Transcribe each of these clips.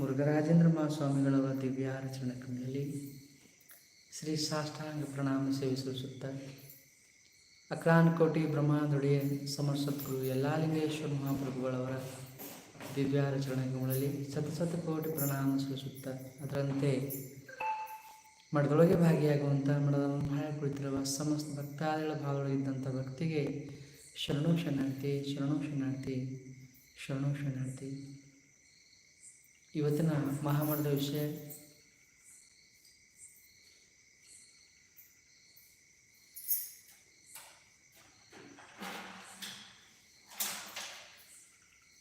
ಮುರುಘರಾಜೇಂದ್ರ ಮಹಾಸ್ವಾಮಿಗಳವರ ದಿವ್ಯಾರಚನ ಕಣ್ಣಲ್ಲಿ ಶ್ರೀ ಸಾಷ್ಟಾಂಗ ಪ್ರಣಾಮ ಸೇವಿಸುತ್ತ ಅಕ್ರಾನ್ಕೋಟಿ ಬ್ರಹ್ಮಾಂದೊಡೆಯ ಎಲ್ಲ ಲಿಂಗೇಶ್ವರ ಮಹಾಪ್ರಭುಗಳವರ ದಿವ್ಯಾರಚರಣೆಗಳಲ್ಲಿ ಕೋಟಿ ಪ್ರಣಾಮ ಸಲ್ಲಿಸುತ್ತ ಅದರಂತೆ ಮಠದೊಳಗೆ ಭಾಗಿಯಾಗುವಂಥ ಮಠದ ಮಹಾಯ ಕುಳಿತಿರುವ ಸಮಸ್ತ ಭಕ್ತಾದಿಗಳ ಭಾಗದೊಳಗಿದ್ದಂಥ ಭಕ್ತಿಗೆ ಶರಣು ಶರಣಾರ್ಥಿ ಶರಣು ಶರಣಾರ್ಥಿ ಶರಣು ಶರಣಾರ್ಥಿ. ಇವತ್ತಿನ ಮಹಾಮಠದ ವಿಷಯ.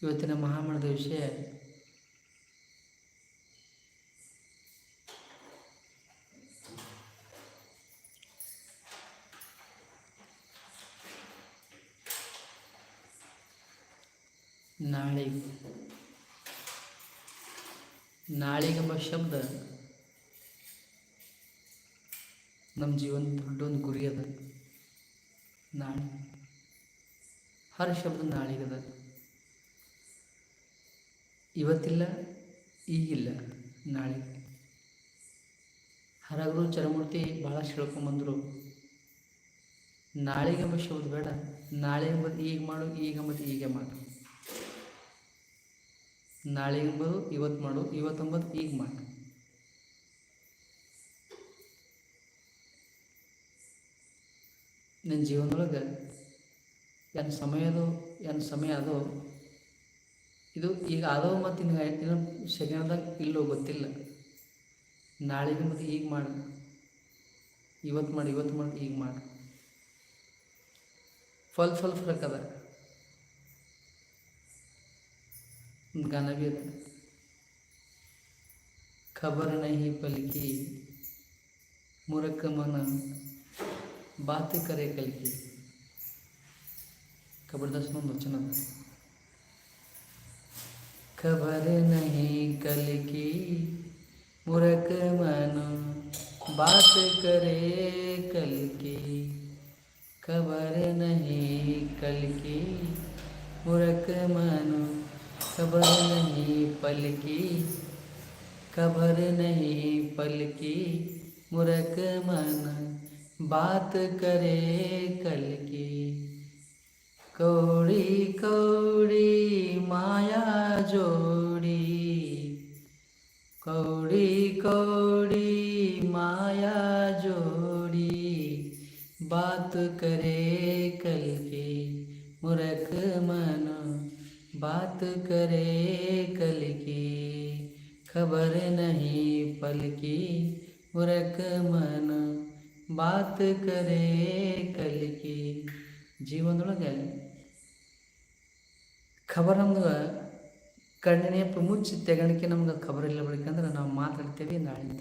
ಇವತ್ತಿನ ಮಹಾಮಠದ ವಿಷಯ. ನಾಳಿಗೆ ನಾಳಿಗೆಂಬ ಶಬ್ದ. ನಮ್ಮ ಜೀವನ ದೊಡ್ಡೊಂದು ಗುರಿ ಅದ. ನಾಳೆ ಹರ ಶಬ್ದ ನಾಳಿಗದ ಇವತ್ತಿಲ್ಲ, ಈಗಿಲ್ಲ ನಾಳೆ ಹರಗುರು ಚರಮೂರ್ತಿ ಭಾಳಷ್ಟು ಹೇಳ್ಕೊಂಬಂದರು ನಾಳೆಗೆಂಬ ಶಬ್ದ ಬೇಡ, ನಾಳೆ ಎಂಬುದು ಈಗ ಮಾಡು, ಈಗ ಮತ್ತು ಈಗ ಮಾಡು. ನಾಳೆ ಎಂಬುದು ಇವತ್ತು ಮಾಡು, ಇವತ್ತೊಂಬತ್ತು ಈಗ ಮಾಡು. ನನ್ನ ಜೀವನದೊಳಗೆ ಏನು ಸಮಯದು ಏನು ಸಮಯ ಅದು, ಇದು ಈಗ ಅದೋ ಮತ್ತು ಇನ್ನು ಇನ್ನೊಂದು ಸೆಕೆಂಡ್ದಾಗ ಇಲ್ಲೋ ಗೊತ್ತಿಲ್ಲ. ನಾಳೆಗೆ ಮತ್ತು ಈಗ ಮಾಡು. ಇವತ್ತು ಮಾಡಿ ಇವತ್ತು ಮಾಡಿ, ಈಗ ಮಾಡು. ಫಲ್ ಫಲ್, ಫರಕ್ ಅದ. गाना भी खबर नहीं पलकी मूर्ख मन बात करे कल की। ज़बरदस्त मन वचन खबर नहीं कल की मूर्ख मन बात करे कल की। खबर नहीं कल की मूर्ख मनो खबर नहीं पल की खबर नहीं पल की मुरक मन बात करे कल की कौड़ी कौड़ी माया जोड़ी, कौड़ी कौड़ी माया जोड़ी, बात करे कल की मुरख मन बात करे कल की खबर नहीं पल की मुरख मन बात करे कल की ಜೀವನದೊಳಗೆ ಖಬರ್ ನಮ್ಗೆ ಕಣ್ಣಿನ ಮುಚ್ಚಿ ತೆಗಣಿಕೆ ನಮ್ಗೆ ಖಬರ್ ಇಲ್ಲ ಬೇಕಂದ್ರೆ ನಾವು ಮಾತಾಡ್ತೇವೆ ನಾಳೆ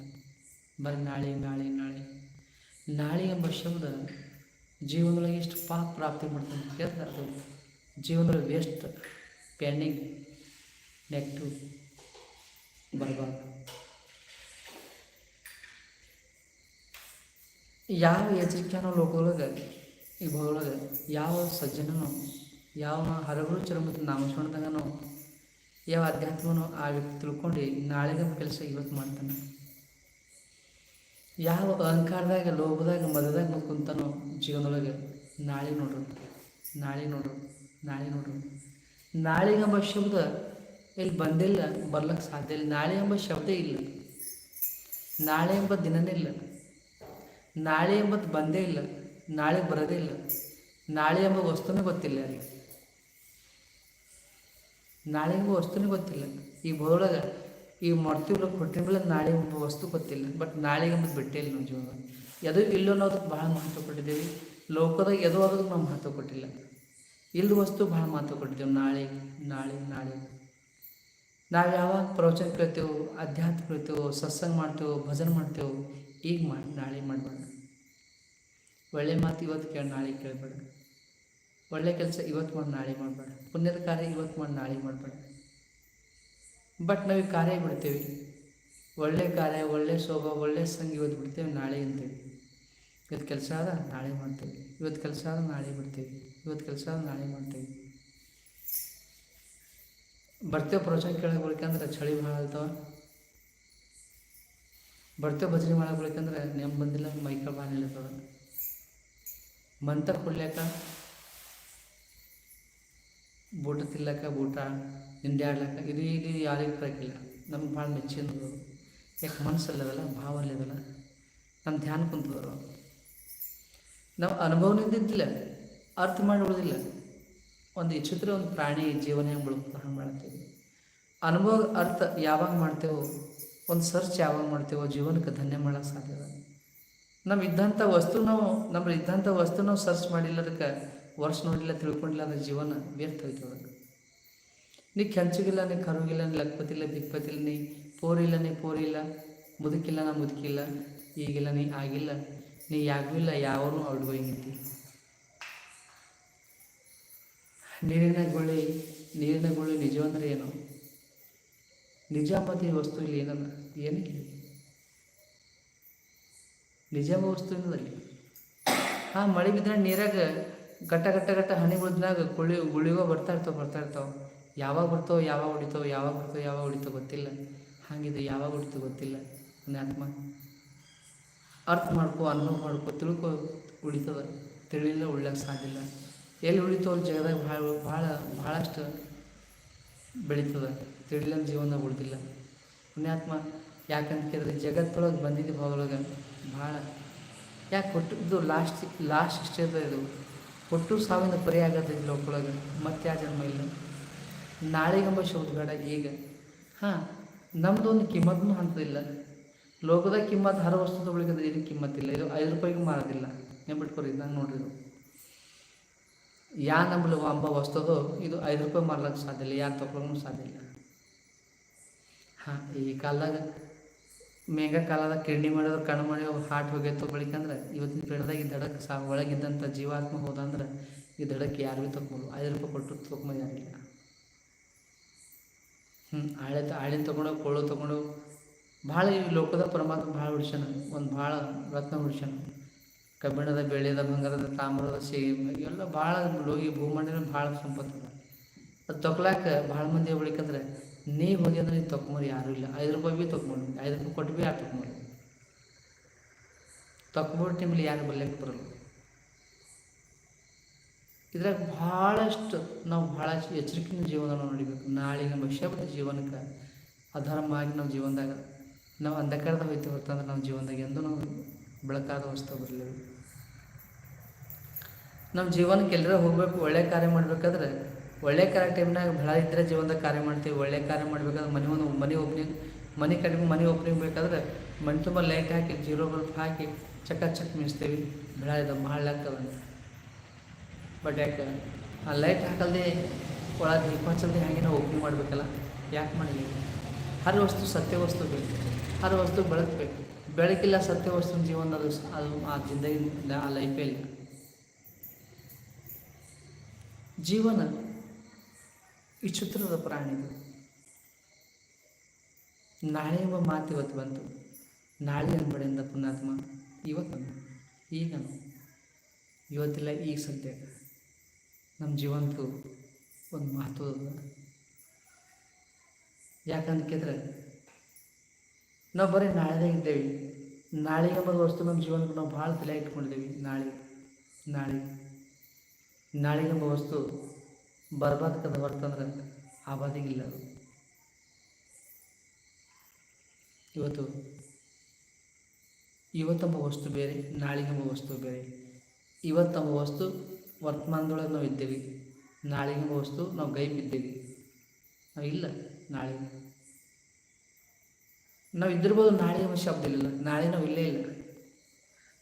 ಬರೀ ನಾಳೆ ನಾಳೆ ನಾಳೆ ನಾಳೆ ಎಂಬ ಶಬ್ದ ಜೀವನದೊಳಗೆ ಎಷ್ಟು ಪಾಪ ಪ್ರಾಪ್ತಿ ಮಾಡ್ತದೆ ಅಂತ ಕೇಳಿದ್ರೆ ಅದು ಜೀವನದೊಳಗೆ ವೇಸ್ಟ್ ಪೆಂಡಿಂಗ್ ನೆಕ್ಟು ಬರಬಾರ್ದು. ಯಾವ ಎಚ್ಚರಿಕೆನೋ ಲೋಕದೊಳಗೆ, ಈ ಭೂಗೊಳಗೆ ಯಾವ ಸಜ್ಜನನೋ ಯಾವ ಹರಗುರು ಚರಮತಿ ನಾಮಸ್ಮರಣದಾಗನೋ, ಯಾವ ಅಧ್ಯಾತ್ಮನೋ ಆ ವ್ಯಕ್ತಿ ತಿಳ್ಕೊಂಡು ನಾಳೆಗೆ ಕೆಲಸ ಇವತ್ತು ಮಾಡ್ತಾನೆ. ಯಾವ ಅಹಂಕಾರದಾಗ, ಲೋಭದಾಗ, ಮದದಾಗ ಕುಂತಾನೋ ಜೀವನದೊಳಗೆ, ನಾಳೆ ನೋಡ್ರಿ ನಾಳೆ ನೋಡ್ರಿ, ನಾಳೆ ನೋಡ್ರು. ನಾಳೆ ಎಂಬ ಶಬ್ದ ಇಲ್ಲಿ ಬಂದಿಲ್ಲ ಬರ್ಲಕ್ಕೆ ಸಾಧ್ಯ ಇಲ್ಲ. ನಾಳೆ ಎಂಬ ಶಬ್ದ ಇಲ್ಲ. ನಾಳೆ ಎಂಬ ದಿನನೇ ಇಲ್ಲ. ನಾಳೆ ಎಂಬತ್ತು ಬಂದೇ ಇಲ್ಲ. ನಾಳೆ ಬರೋದೇ ಇಲ್ಲ. ನಾಳೆ ಎಂಬ ವಸ್ತುನೇ ಗೊತ್ತಿಲ್ಲ ಅಲ್ಲಿ ನಾಳೆ ಎಂಬ ವಸ್ತುನೇ ಗೊತ್ತಿಲ್ಲ. ಈ ಬೋಳಗೆ ಈ ಮಾಡ್ತೀವಲ್ಲ ಕೊಟ್ಟಿನ ಮೇಲೆ ನಾಳೆ ಎಂಬ ವಸ್ತು ಗೊತ್ತಿಲ್ಲ. ಬಟ್ ನಾಳೆ ಎಂಬುದು ಬಿಟ್ಟೇ ಇಲ್ಲ ನಮ್ಮ ಜೀವನ. ಎದು ಇಲ್ಲೋ ಅನ್ನೋದಕ್ಕೆ ಭಾಳ ಮಹತ್ವ ಕೊಟ್ಟಿದ್ದೀವಿ. ಲೋಕದಾಗ ಎದು ಅದಕ್ಕೆ ನಾವು ಮಹತ್ವ ಕೊಟ್ಟಿಲ್ಲ. ಇಲ್ದ ವಸ್ತು ಭಾಳ ಮಾತು ಕೊಟ್ಟಿದ್ದೇವೆ. ನಾಳೆ ನಾಳೆ ನಾಳೆ. ನಾವು ಯಾವಾಗ ಪ್ರವಚನ ಕೇಳ್ತೇವೆ, ಅಧ್ಯಾತ್ಮ ಕೇಳ್ತೇವೆ, ಸತ್ಸಂಗ ಮಾಡ್ತೇವೆ, ಭಜನೆ ಮಾಡ್ತೇವೆ, ಈಗ ಮಾಡಿ, ನಾಳೆ ಮಾಡಬೇಡ ಒಳ್ಳೆ ಮಾತು ಇವತ್ತು ಕೇಳಿ, ನಾಳೆ ಕೇಳಬೇಡ. ಒಳ್ಳೆ ಕೆಲಸ ಇವತ್ತು ಮಾಡಿ, ನಾಳೆ ಮಾಡಬೇಡ. ಪುಣ್ಯದ ಕಾರ್ಯ ಇವತ್ತು ಮಾಡಿ, ನಾಳೆ ಮಾಡಬೇಡ. ಬಟ್ ನಾವು ಕಾರ್ಯ ಬಿಡ್ತೇವೆ ಒಳ್ಳೆ ಕಾರ್ಯ, ಒಳ್ಳೆ ಶೋಭ, ಒಳ್ಳೆ ಸಂಘ ಇವತ್ತು ಬಿಡ್ತೇವೆ ನಾಳೆ ಅಂತೇವೆ ಇವತ್ತು ಕೆಲಸ ಆದ, ನಾಳೆ ಮಾಡ್ತೀವಿ. ಇವತ್ತು ಕೆಲಸ ಆದ, ನಾಳೆ ಬಿಡ್ತೀವಿ. ಇವತ್ತು ಕೆಲಸ ಆದ, ನಾಳೆ ಮಾಡ್ತೀವಿ. ಬರ್ತೇವೆ ಪ್ರವಚನ ಕೇಳಕ್ಕೆ ಬರ್ಕಂದ್ರೆ ಚಳಿ ಭಾಳ ಆಯ್ತವ. ಬರ್ತೇವೆ ಭಜನೆ ಮಾಡಕ್ಕೆ ಬರ್ಕಂದ್ರೆ ನೆಮ್ಮ ಬಂದಿಲ್ಲ ಮೈಕೈ ಭಾಳ ನಿಲ್ತದ ಮಂತ್ರ ಕೊಡ್ಲಿಕ್ಕೆ? ಬೂಟ ತಿಲ್ಲಕ್ಕ ಬೂಟ ನಿಂದೆ ಆಡ್ಲಕ್ಕ ಇದು ಇದು ಯಾರಿಗೂ ಬರೋಕ್ಕಿಲ್ಲ ನಮ್ಗೆ ಭಾಳ ಮೆಚ್ಚಿನದು ಯಾಕೆ ಮನಸ್ಸಲ್ಲದಲ್ಲ ಭಾವ ಅಲ್ಲದಲ್ಲ ನಮ್ಮ ಧ್ಯಾನ ಕುಂತದರು ನಾವು ಅನುಭವನಿಂದ ಇದ್ದಿಲ್ಲ ಅರ್ಥ ಮಾಡಿ ಒಂದು ವಿಚಿತ್ರ ಒಂದು ಪ್ರಾಣಿ ಜೀವನ ಹೆಂಗೆ ಮಾಡ್ತೀವಿ. ಅನುಭವ, ಅರ್ಥ ಯಾವಾಗ ಮಾಡ್ತೇವೋ, ಒಂದು ಸರ್ಚ್ ಯಾವಾಗ ಮಾಡ್ತೇವೋ, ಜೀವನಕ್ಕೆ ಧನ್ಯ ಮಾಡೋಕ್ಕೆ ಸಾಧ್ಯ ನಮ್ಮ ಇದ್ದಂಥ ವಸ್ತು ನಾವು ನಮ್ಮ ಇದ್ದಂಥ ವಸ್ತು ನಾವು ಸರ್ಚ್ ಮಾಡಿಲ್ಲ, ಅದಕ್ಕೆ ವರ್ಷ ನೋಡಿಲ್ಲ, ತಿಳ್ಕೊಂಡಿಲ್ಲ ಅಂದ್ರೆ ಜೀವನ ವ್ಯರ್ಥ ಹೋಯ್ತು ನೀ ಕೆಂಚಗಿಲ್ಲ, ನೀ ಕರುಗಿಲ್ಲ, ನೀ ಲಕ್ಪತಿಲ್ಲ ಬಿಕ್ಪತಿಲ್ಲ ನೀ ಪೋರಿಲ್ಲ ನೀ ಪೋರಿಲ್ಲ, ಮುದುಕಿಲ್ಲ, ನಾ ಮುದುಕಿಲ್ಲ, ಈಗಿಲ್ಲ, ನೀ ಆಗಿಲ್ಲ. ನೀ ಯಾಗೂ ಇಲ್ಲ ಯಾವನು ಇದ್ದಿ ನೀರಿನ ಗುಳಿ ನೀರಿನ ಗುಳಿ ನಿಜವಂದ್ರೆ ಏನು? ನಿಜ ಮತ್ತು ವಸ್ತು ಇಲ್ಲಿ ಏನಲ್ಲ ಏನಿಲ್ಲ. ನಿಜ ವಸ್ತು ಅಲ್ಲಿ. ಆ ಮಳೆ ಬಿದ್ದರೆ ನೀರಾಗ ಗಟ್ಟ ಗಟ್ಟ ಗಟ್ಟ ಹನಿ ಬಿದ್ದಾಗ ಗುಳಿ, ಗುಳಿಗೋ ಬರ್ತಾ ಇರ್ತಾವೆ ಬರ್ತಾ ಇರ್ತಾವೆ. ಯಾವಾಗ ಬರ್ತಾವೆ, ಯಾವಾಗ ಹೊಡಿತಾವೆ ಯಾವಾಗ ಬರ್ತಾವೆ, ಯಾವಾಗ ಹೊಡಿತಾವೆ ಗೊತ್ತಿಲ್ಲ. ಹಾಗಿದೆ ಯಾವಾಗ ಹೊಡಿತು ಗೊತ್ತಿಲ್ಲ. ಆತ್ಮ ಅರ್ಥ ಮಾಡ್ಕೊ ಅನುಭವ ಮಾಡ್ಕೊ, ತಿಳ್ಕೊ ಉಳಿತದ ತಿಳಿಲ್ಲ ಉಳ್ಯಕ್ಕೆ ಸಾಧ್ಯ ಇಲ್ಲ. ಎಲ್ಲಿ ಉಳಿತೋ ಅಲ್ಲಿ ಜಗದಾಗ ಭಾಳ ಭಾಳ, ಭಾಳಷ್ಟು ಬೆಳೀತದ. ತಿಳಿಲ್ಲ ಜೀವನ ಉಳಿದಿಲ್ಲ. ಪುಣ್ಯಾತ್ಮ ಯಾಕಂತ ಕೇಳಿದ್ರೆ ಜಗತ್ತೊಳಗೆ ಬಂದಿದ್ದು ಭಾವೊಳಗೆ ಭಾಳ, ಯಾಕೆ ಕೊಟ್ಟು ಇದು ಲಾಸ್ಟ್ ಲಾಸ್ಟ್ ಸ್ಟೇಜ್ ಇದು. ಕೊಟ್ಟು ಸಾವಿನ ಪರಿ ಆಗತ್ತೆ ಈ ಲೋಕದೊಳಗೆ ಮತ್ತೆ ಯಾವ ಜನ್ಮ ಇಲ್ಲ. ನಾಳೆಗೆಂಬ ಶಬ್ದಬೇಡ ಈಗ. ಹಾಂ ನಮ್ಮದೊಂದು ಕಿಮ್ಮತ್ನೂ ಅಂತದಿಲ್ಲ ಲೋಕದಾಗ ಕಿಮ್ಮತ್ ಹರ ವಸ್ತು ಏನು ಇದು ಕಿಮ್ಮತ್ತಿಲ್ಲ ಇದು ಐದು ರೂಪಾಯಿಗೂ ಮಾರೋದಿಲ್ಲ. ನೆನ್ಬಿಟ್ಕೊರಿ ಇದನ್ನ ನೋಡ್ರಿ ಇದು. ಯಾ ನಂಬಲು ಅಂಬ ವಸ್ತುದು, ಇದು ಐದು ರೂಪಾಯಿ ಮಾರ್ಲಕ್ಕೆ ಸಾಧ್ಯ ಇಲ್ಲ. ಯಾರು ತೊಗೊಳಕ್ಕೂ ಸಾಧ್ಯ ಇಲ್ಲ. ಹಾಂ, ಈ ಕಾಲದಾಗ, ಮೇಘ ಕಾಲದಾಗ ಕಿಡ್ನಿ ಮಾಡಿದ್ರು ಕಣ್ಣು ಮಾಡಿ ಹಾರ್ಟ್ ಹೋಗಿ ಬಳಿಕಂದ್ರೆ ಇವತ್ತಿನ ಪೀಡದಾಗ ಈ ದಡಕ್ಕೆ ಸಾ ಒಳಗಿದ್ದಂಥ ಜೀವಾತ್ಮ ಹೋದಂದ್ರೆ, ಈ ದಡಕ್ಕೆ ಯಾರು ಭೀ ತೊಗೊಂಡು ಐದು ರೂಪಾಯಿ ಕೊಟ್ಟು ತೊಗೊಂಡು ಯಾರಿಲ್ಲ. ಹ್ಞೂ ಆಳೆ, ಆಳಿನ ತೊಗೊಂಡೋಗಿ ಕೊಳ್ಳು ತೊಗೊಂಡು ಭಾಳ ಈ ಲೋಕದ ಪರಮಾತ್ಮ ಭಾಳ ಉಳಿಸ್ಯಾನ ಒಂದು ಭಾಳ ರತ್ನ ಉಳಿಸ್ಯಾನ ಕಬ್ಬಿಣದ ಬೆಳ್ಳಿದ ಬಂಗಾರದ ತಾಮ್ರದ ಸೇಮ್ ಎಲ್ಲ ಭಾಳ ಲೋಗಿ ಭೂಮಂಡಲ ಭಾಳ ಸಂಪತ್ತು ಅದ. ತೊಗೊಳಾಕ ಭಾಳ ಮಂದಿ ಉಳಿಕಂದ್ರೆ ನೀ ಹೋಗಿ ಅಂದ್ರೆ ನೀವು ತೊಕೊಂಬರಿ ಯಾರೂ ಇಲ್ಲ. ಐದು ರೂಪಾಯಿ ಭೀ ತೊಗೊಂಬರಿ ಐದು ರೂಪಾಯಿ ಕೊಟ್ಟು ಭೀ ಯಾರು ತೊಗೊಂಬರಿ ತೊಗೊಂಬಿಟ್ಟು ಟೈಮಲ್ಲಿ ಯಾರು ಬರ್ಲಿಕ್ಕೆ ಬರಲ್ಲ. ಇದ್ರಾಗ ಭಾಳಷ್ಟು ನಾವು ಭಾಳ ಎಚ್ಚರಿಕೆಯಿಂದ ಜೀವನ ನೋಡಿಬೇಕು. ನಾಳೆ ನಮ್ಮ ಶಬ್ದ ಜೀವನಕ್ಕೆ ಅಧರ್ಮ ಆಗಿ ನಮ್ಮ ಜೀವನದಾಗ ನಾವು ಅಂಧಕಾರದ ಹೋಯ್ತು ಹೊತ್ತಂದ್ರೆ ನಮ್ಮ ಜೀವನದಾಗ ಎಂದೂ ನಾವು ಬೆಳಕಾದ ವಸ್ತು ಬರಲಿಲ್ಲ. ನಮ್ಮ ಜೀವನಕ್ಕೆ ಎಲ್ಲರೂ ಹೋಗ್ಬೇಕು, ಒಳ್ಳೆ ಕಾರ್ಯ ಮಾಡ್ಬೇಕಾದ್ರೆ, ಒಳ್ಳೆ ಕಾರ್ಯ ಟೈಮ್ನಾಗ ಭಾಳ ಇದ್ದರೆ ಜೀವನದಾಗ ಕಾರ್ಯ ಮಾಡ್ತೀವಿ, ಒಳ್ಳೆ ಕಾರ್ಯ ಮಾಡ್ಬೇಕಾದ್ರೆ ಮನೆ ಒಂದು ಮನೆ ಓಪನಿಂಗ್ ಮನೆ ಕಡಿಮೆ ಮನೆ ಓಪನಿಂಗ್ ಬೇಕಾದ್ರೆ ಮನೆ ತುಂಬ ಲೈಟ್ ಹಾಕಿ ಜೀರೋ ಬಲ್ಪ್ ಹಾಕಿ, ಚಕ್ಕ ಚಕ್ ಮಿಸ್ತೀವಿ ಭಾಳ ಇದು ಭಾಳ ಮಾಡ್ಲಾಕದ ಬಟ್ ಯಾಕೆ? ಆ ಲೈಟ್ ಹಾಕಲ್ದೆ ಒಳಗೆ ದೀಪ ಹಚ್ಚಲ್ದೆ ಹಾಗೆ ನಾವು ಓಪನಿಂಗ್ ಮಾಡಬೇಕಲ್ಲ? ಯಾಕೆ ಮಾಡಲಿ ಹರ ವಸ್ತು ಸತ್ಯ ವಸ್ತು ಬೇಕು. ಹರ ವಸ್ತು ಬೆಳಕಬೇಕು ಬೆಳಕಿಲ್ಲ ಸತ್ಯ ವಸ್ತು ಜೀವನ ಅದು ಅದು ಆ ಜಿಂದಗಿ ಆ ಲೈಫೇ ಇಲ್ಲ ಜೀವನ ಈ ಚಿತ್ರದ ಪ್ರಾಣಿದು ನಾಳೆ ಎಂಬ ಮಾತು ಇವತ್ತು ಬಂತು. ನಾಳೆ ಅನ್ಬೇಡಿಂದ ಪುಣ್ಯಾತ್ಮ. ಇವತ್ತು ಈಗ ಇವತ್ತಿಲ್ಲ, ಈಗ ಸದ್ಯ ನಮ್ಮ ಜೀವನಕ್ಕೂ ಒಂದು ಮಹತ್ವದ ಅದ ಯಾಕಂತ ಕೇಳಿದ್ರೆ ನಾವು ಬರೀ ನಾಳೆದಾಗ ಇದ್ದೇವೆ. ನಾಳೆಗೆ ಬರೋ ವಸ್ತು ನಮ್ಮ ಜೀವನಕ್ಕೆ ನಾವು ಭಾಳ ತಲೆ ಇಟ್ಕೊಂಡಿದ್ದೀವಿ. ನಾಳೆ ನಾಳೆ, ನಾಳೆಗೆ ಎಂಬ ವಸ್ತು ಬರ್ಬಾರ್ಕದ ಬರ್ತಂದ್ರೆ ಆಬಾದಿಗಿಲ್ಲ ಇವತ್ತು ಇವತ್ತಮ್ಮ ವಸ್ತು ಬೇರೆ ನಾಳೆಗೆಂಬ ವಸ್ತು ಬೇರೆ. ಇವತ್ತಮ್ಮ ವಸ್ತು ವರ್ತಮಾನದೊಳಗೆ ನಾವು ಇದ್ದೇವೆ. ನಾಳೆಗೆಂಬ ವಸ್ತು ನಾವು ಗೈಪ್ ಇದ್ದೇವೆ ನಾವು ಇಲ್ಲ ನಾಳೆ ನಾವು ಇದ್ದಿರ್ಬೋದು, ನಾಳೆ ಎಂಬ ಶಬ್ದ ಇಲ್ಲ ನಾಳೆ ನಾವು ಇಲ್ಲೇ ಇಲ್ಲ.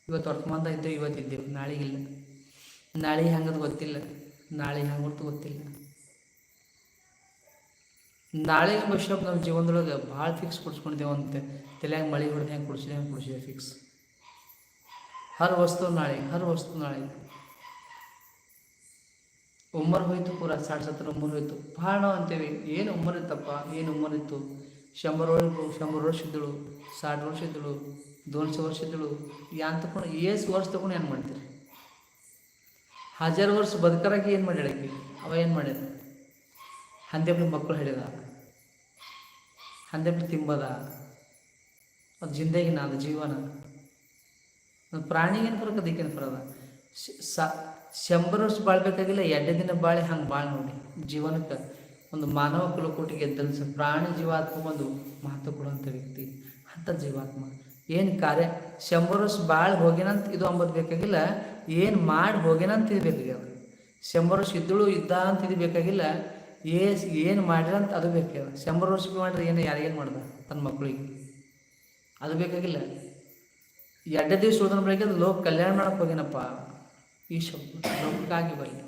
ಇವತ್ತು ವರ್ತಮಾನದಾಗ ಇದ್ದೇವೆ, ಇವತ್ತು ಇದ್ದೇವೆ. ನಾಳೆಗಿಲ್ಲ ನಾಳೆ ಹೆಂಗದು ಗೊತ್ತಿಲ್ಲ. ನಾಳೆ ಹೆಂಗೆ ಗೊತ್ತಿಲ್ಲ. ನಾಳೆ ಎಂಬ ಶಬ್ದ ನಮ್ಮ ಜೀವನದೊಳಗೆ ಭಾಳ ಫಿಕ್ಸ್ ಕೊಡ್ಸ್ಕೊಂಡಿದ್ದೇವೆ ಅಂತ ತಲೆಯಾಗ ಮಳೆ ಹೊಡೆದು ಹೆಂಗೆ ಕುಡಿಸಿದೆ ಹೆಂಗೆ ಕುಡಿಸಿದೆ ಫಿಕ್ಸ್ ಹರ್ ವಸ್ತು ನಾಳೆ, ಹರ್ ವಸ್ತು ನಾಳೆ. ಉಮ್ಮರ್ ಹೋಯ್ತು ಪೂರ, ಸಾಡ್ ಸತ್ರ ಉಮ್ಮರ್ ಹೋಯ್ತು. ಭಾಳ ನಾವು ಅಂತೇವೆ, ಏನು ಉಮ್ಮರ್ ಇತ್ತಪ್ಪ, ಏನು ಉಮ್ಮರ್ ಇತ್ತು? ಶಂಬರ್ ಶಂಬರ್ ವರ್ಷ ಇದ್ದಳು ಸಾठ ವರ್ಷ ಇದ್ದಳು ದೋನ್ಸೆ ವರ್ಷ ಇದ್ದಳು ಏನು ತಗೊಂಡು ಏಸು ವರ್ಷ ತಗೊಂಡು ಏನು ಮಾಡ್ತೀರಿ? ಹಜಾರು ವರ್ಷ ಬದುಕರಾಗಿ ಏನು ಮಾಡ್ಯಾಳ ಅವ ಏನು ಮಾಡ್ಯಾರ ಹಂದೆಬ್ಳಿ ಮಕ್ಕಳು ಹಿಡಿದ ಹಂದೆಬ್ಳಿ ತಿಂಬದ. ಅದು ಜಿಂದಗಿನ, ಅದು ಜೀವನ. ಪ್ರಾಣಿಗೇನು ಬರೋಕೆ ಅದಕ್ಕೇನು ಬರೋದ ಶಂಬರ್ ವರ್ಷ ಬಾಳ್ಬೇಕಾಗಿಲ್ಲ ಎರಡೇ ದಿನ ಬಾಳೆ ಹಂಗೆ ಬಾಳ್ ನೋಡಿ ಜೀವನಕ್ಕೆ. ಒಂದು ಮಾನವ ಕುಲಕೋಟಿಗೆ ಎದ್ದಲ್ಸ ಪ್ರಾಣಿ ಜೀವಾತ್ಮ ಒಂದು ಮಹತ್ವ ಕೊಡುವಂಥ ವ್ಯಕ್ತಿ, ಅಂಥ ಜೀವಾತ್ಮ. ಏನು ಕಾರ್ಯ? ಶಂಬರ್ ವರ್ಷ ಭಾಳ ಹೋಗಿನಂತ ಇದು ಅಂಬದು ಬೇಕಾಗಿಲ್ಲ, ಏನು ಮಾಡಿ ಹೋಗಿನಂತ ಇದು ಬೇಕಾಗ್ಯದ ಶಂಬರ್ ವರ್ಷ ಇದ್ದಳು ಇದ್ದ ಅಂತ ಇದು ಬೇಕಾಗಿಲ್ಲ, ಏಸ್ ಏನು ಮಾಡಿರಂತ ಅದು ಬೇಕಾಗ್ಯದ ಶಂಬರ್ ವರ್ಷ ಮಾಡಿದ್ರೆ ಏನು ಯಾರಿಗೇನು ಮಾಡ್ದ? ತನ್ನ ಮಕ್ಕಳಿಗೆ ಅದು ಬೇಕಾಗಿಲ್ಲ. ಎರಡೇ ದಿವಸ ಉಳಿದ ಬಳಿಕ ಲೋಕ ಕಲ್ಯಾಣ ಮಾಡಕ್ಕೆ ಹೋಗಿನಪ್ಪ. ಈ ಶಬ್ದ ಲೋಕಕ್ಕಾಗಿ ಬರಲಿ.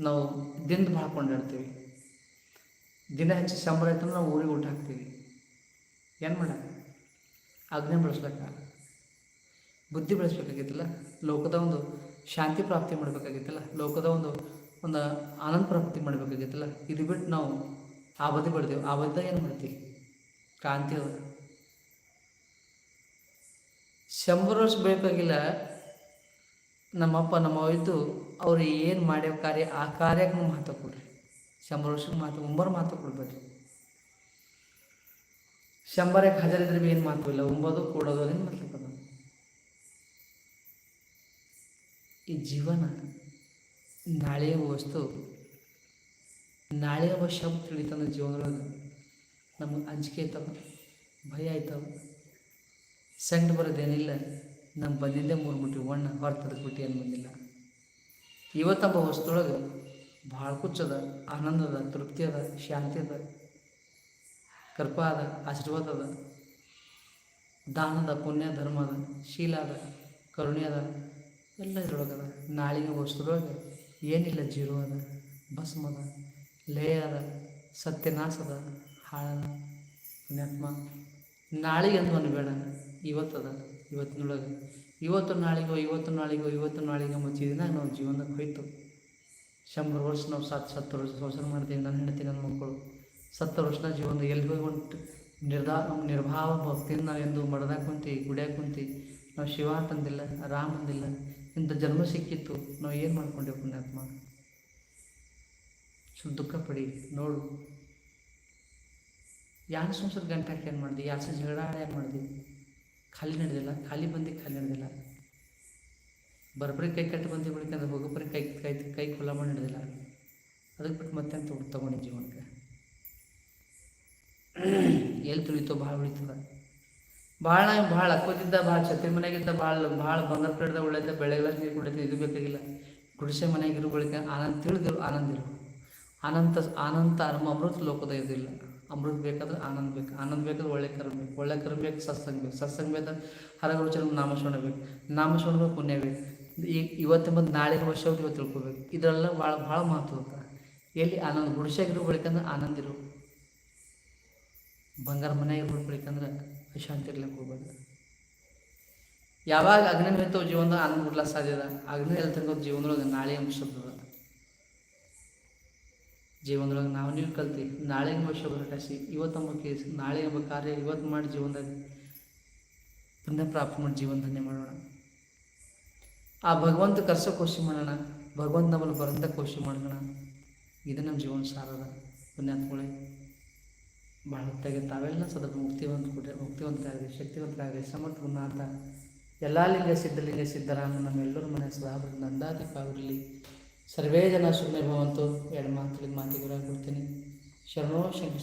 ನಾವು ದಿನದ ಭಾಳ ಕೊಂಡಿರ್ತೀವಿ ದಿನ ಹೆಚ್ಚು ಸಂಬಳ ಇತ್ತು ನಾವು ಊರಿಗೆ ಊಟ ಹಾಕ್ತೀವಿ. ಏನು ಮಾಡ? ಅಗ್ನಿ ಬೆಳೆಸ್ಬೇಕ. ಬುದ್ಧಿ ಬೆಳೆಸ್ಬೇಕಾಗಿತ್ತಲ್ಲ? ಲೋಕದ ಒಂದು ಶಾಂತಿ ಪ್ರಾಪ್ತಿ ಮಾಡಬೇಕಾಗಿತ್ತಲ್ಲ? ಲೋಕದ ಒಂದು ಒಂದು ಆನಂದ ಪ್ರಾಪ್ತಿ ಮಾಡಬೇಕಾಗಿತ್ತಲ್ಲ? ಇದು ಬಿಟ್ಟು ನಾವು ಆ ಬದಿ ಬಿಡ್ತೀವಿ ಆ ಬದಿದಾಗ ಏನು ಮಾಡ್ತೀವಿ? ಕಾಂತಿ ಅದ. ಶಂಬರ್ ವರ್ಷ ಬೇಕಾಗಿಲ್ಲ. ನಮ್ಮಪ್ಪ ನಮ್ಮ ಇದ್ದು ಅವ್ರು ಏನು ಮಾಡ್ಯೋ ಕಾರ್ಯ, ಆ ಕಾರ್ಯಕ್ಕೆ ಮಹತ್ವ ಕೊಡ್ರಿ. ಶಂಬರ್ ವರ್ಷಕ್ಕೆ ಮಹತ್ವ, ಒಂಬರು ಮಾತು ಕೊಡ್ಬೇಡ್ರಿ. ಶಂಬರಕ್ಕೆ ಹಜಾರ್ ಇದ್ರೆ ಏನು ಮಾತು ಇಲ್ಲ ಒಂಬದು ಕೊಡೋದು ಏನು ಮತ್ಲಕ್ ಈ ಜೀವನ, ನಾಳೆಯ ವಸ್ತು, ನಾಳೆಯ ಶಬ್ದ ತಿಳಿತಂದ್ರೆ ಜೀವನದೊಳಗೆ ನಮಗೆ ಅಂಜಿಕೆ ಆಯ್ತವ ಭಯ ಆಯ್ತವ ಸಂಕಟ ಬರೋದೇನಿಲ್ಲ. ನಮ್ಮ ಬಂದಿದ್ದೆ ಮೂರು ಮುಟ್ಟಿ ಒಣ್ಣ ಹೊರತದ ಬಿಟ್ಟು ಏನು ಬಂದಿಲ್ಲ. ಇವತ್ತೊಬ್ಬ ಹೊಸದೊಳಗೆ ಭಾಳ ಕುಚ್ಚದ ಆನಂದ ಅದ, ತೃಪ್ತಿ ಅದ, ಶಾಂತಿ ಅದ, ಕೃಪಾ ಅದ, ಆಶೀರ್ವಾದ ಅದ. ದಾನದ ಪುಣ್ಯ, ಧರ್ಮ ಅದ, ಶೀಲ ಅದ, ಕರುಣೆ ಅದ, ಎಲ್ಲ ಇದ್ರೊಳಗದ ನಾಳಿನ ವಸ್ತುದೊಳಗೆ ಏನಿಲ್ಲ, ಜೀರೋ ಅದ, ಭಸ್ಮ ಅದ, ಲಯ ಅದ, ಸತ್ಯನಾಶ ಅದ ಹಾಳದ ಪುಣ್ಯಾತ್ಮ. ನಾಳೆಗೆ ಅಂದು ಅನ್ಬೇಡ ಇವತ್ತದ. ಇವತ್ತಿನೊಳಗೆ ಇವತ್ತು ನಾಳಿಗೋ ಇವತ್ತು ನಾಳಿಗೋ ಇವತ್ತು ನಾಳಿಗೋ ಮುಚ್ಚಿದ್ದೀನಿ ದಿನ ನಾವು ಜೀವನಕ್ಕೆ ಹೋಯ್ತು ಶಂಬರ್ ವರ್ಷ ನಾವು ಸತ್ತು ಸತ್ತು ವರ್ಷ ಸಂಸಾರ ಮಾಡ್ತೀವಿ ನನ್ನ ಹೆಂಡತಿ, ನನ್ನ ಮಕ್ಕಳು. ಸತ್ತು ವರ್ಷದ ಜೀವನ ಎಲ್ಲಿ ಹೋಗಿ ಹೊಂಟು ನಿರ್ಧಾರ ನಿರ್ಭಾವ, ಭಕ್ತಿಯಿಂದ ನಾವು ಎಂದು ಮಡದಾಗ ಕುಂತಿ, ಗುಡಿಯಾಗ ಕುಂತಿ. ನಾವು ಶಿವ ಅಂತಂದಿಲ್ಲ, ರಾಮ ಅಂದಿಲ್ಲ. ಇಂಥ ಜನ್ಮ ಸಿಕ್ಕಿತ್ತು, ನಾವು ಏನು ಮಾಡ್ಕೊಂಡೇವು ಪುಣ್ಯಾತ್ಮ? ಸ್ವಲ್ಪ ದುಃಖ ಪಡಿ, ನೋಡು. ಯಾರು ಸಂಸಾರ ಗಂಟೆ ಹಾಕಿ ಏನು ಮಾಡಿದೆ? ಯಾಸ ಜಗಳ ಏನು ಮಾಡಿದೆ? ಖಾಲಿ ನಡೆದಿಲ್ಲ, ಖಾಲಿ ಬಂದು ಖಾಲಿ ನಡೆದಿಲ್ಲ. ಬರಬರಿ ಕೈ ಕಟ್ಟು ಬಂದು ಬಳಿಕ ಹೋಗೋಬ್ಬರಿ ಕೈ ಕೈ ಕೈ ಕೊಲ್ಲ ಮಾಡಿ ನಡೆದಿಲ್ಲ. ಅದಕ್ಕೆ ಬಿಟ್ಟು ಮತ್ತೆ ಅಂತ ತಗೊಂಡು ಜೀವನಕ್ಕೆ. ಎಲ್ಲಿ ತುಳಿತೋ ಭಾಳ ಉಳಿತದ. ಭಾಳ ಭಾಳ ಅಕ್ಕೋದಿದ್ದ ಭಾಳ ಛತ್ರಿ ಮನೆಯಾಗಿದ್ದ, ಭಾಳ ಭಾಳ ಬಂಗಾರ ಕಡ್ದ ಒಳ್ಳೆದ ಬೆಳೆಗಳ ನೀರು ಕುಡಿದ ಇದು ಬೇಕಾಗಿಲ್ಲ. ಗುಡಿಸೆ ಮನೆಯಾಗಿರೋ ಬಳಿಕ ಆನಂದ ತಿಳಿದಿರು ಆನಂದಿರು ಅನಂತ ಅನಂತ ಅಮೃತ ಲೋಕದ ಇದಿಲ್ಲ ಅಮೃತ ಬೇಕಾದ್ರೆ ಆನಂದ ಬೇಕು, ಆನಂದ ಬೇಕಾದ್ರೆ ಒಳ್ಳೆ ಕರ್ಮ ಬೇಕು, ಒಳ್ಳೆ ಕರ್ಮ ಬೇಕು ಸತ್ಸಂಗ ಬೇಕು, ಸತ್ಸಂಗ ಬೇಕಾದ್ರೆ ಚರಣ ನಾಮಸ್ಮರಣ ಬೇಕು, ನಾಮಸ್ಮರಣ ಪುಣ್ಯ ಬೇಕು. ಈ ಇವತ್ತು ಮತ್ತು ನಾಳೆ ವರ್ಷ ಇವತ್ತು ತಿಳ್ಕೊಬೇಕು. ಇದರೆಲ್ಲ ಭಾಳ ಭಾಳ ಮಹತ್ವ ಎಲ್ಲಿ ಆನಂದ ಗುಡಿಸಾಗಿರೋ ಬಳಿಕಂದ್ರೆ ಆನಂದ ಇರು. ಬಂಗಾರ ಮನೆಯಾಗಿ ಬಿಡ್ಬೇಕಂದ್ರೆ ಅಶಾಂತಿ ಇರ್ಲಿಕ್ಕೆ ಹೋಗ್ಬಾರ್ದು ಯಾವಾಗ ಅಗ್ನಿ ಹೋಯ್ತವ ಜೀವನದ ಆನಂದ ಬಿಡ್ಲಾಕ ಸಾಧ್ಯದ ಅಗ್ನಿ ಎಲ್ಲಿ ತನಕ ಜೀವನದೊಳಗೆ ನಾಳೆ ಅಂಶ ಜೀವನದೊಳಗೆ ನಾವು ನೀವು ಕಲ್ತಿ, ನಾಳೆ ವರ್ಷ ಬರಕಾಸಿ ಇವತ್ತು ನಮ್ಮ ಕೇಸ್ ನಾಳೆ ಎಂಬ ಕಾರ್ಯ ಇವತ್ತು ಮಾಡಿ ಜೀವನದಾಗ ಪುಣ್ಯ ಪ್ರಾಪ್ತಿ ಮಾಡಿ ಜೀವನ ಧನ್ಯ ಮಾಡೋಣ. ಆ ಭಗವಂತ ಕರ್ಸೋ ಕೋಶಿ ಮಾಡೋಣ, ಭಗವಂತ ನಮ್ಮನ್ನು ಬರಂತ ಕೋಶಿ ಮಾಡೋಣ ಇದು ನಮ್ಮ ಜೀವನ ಸಾರದ ಪುಣ್ಯಾತ್ಮಗಳೇ ಭಾಳ ಹೊತ್ತಾಗಿ ತಾವೆಲ್ಲ ಸದಾ ಮುಕ್ತಿವಂತ ಕೊಟ್ಟರೆ ಮುಕ್ತಿವಂತರಾಗಲಿ ಶಕ್ತಿವಂತರಾಗಲಿ ಸಮರ್ಥ ಎಲ್ಲ ಲಿಂಗ ಸಿದ್ಧಲಿಂಗ ಸಿದ್ಧರಾಮ ನಮ್ಮೆಲ್ಲರ ಮನೆ ಸದಾ ನಂದಾಧಿಕಾವಿರಲಿ ಸರ್ವೇ ಜನ ಸುಮ್ಮನೆ ಭವಂತು ಎರಡು ಮಾತು ಮಾತಿಗೆ ಕೊಡ್ತೀನಿ. ಶರಣೋ ಶಂಕರ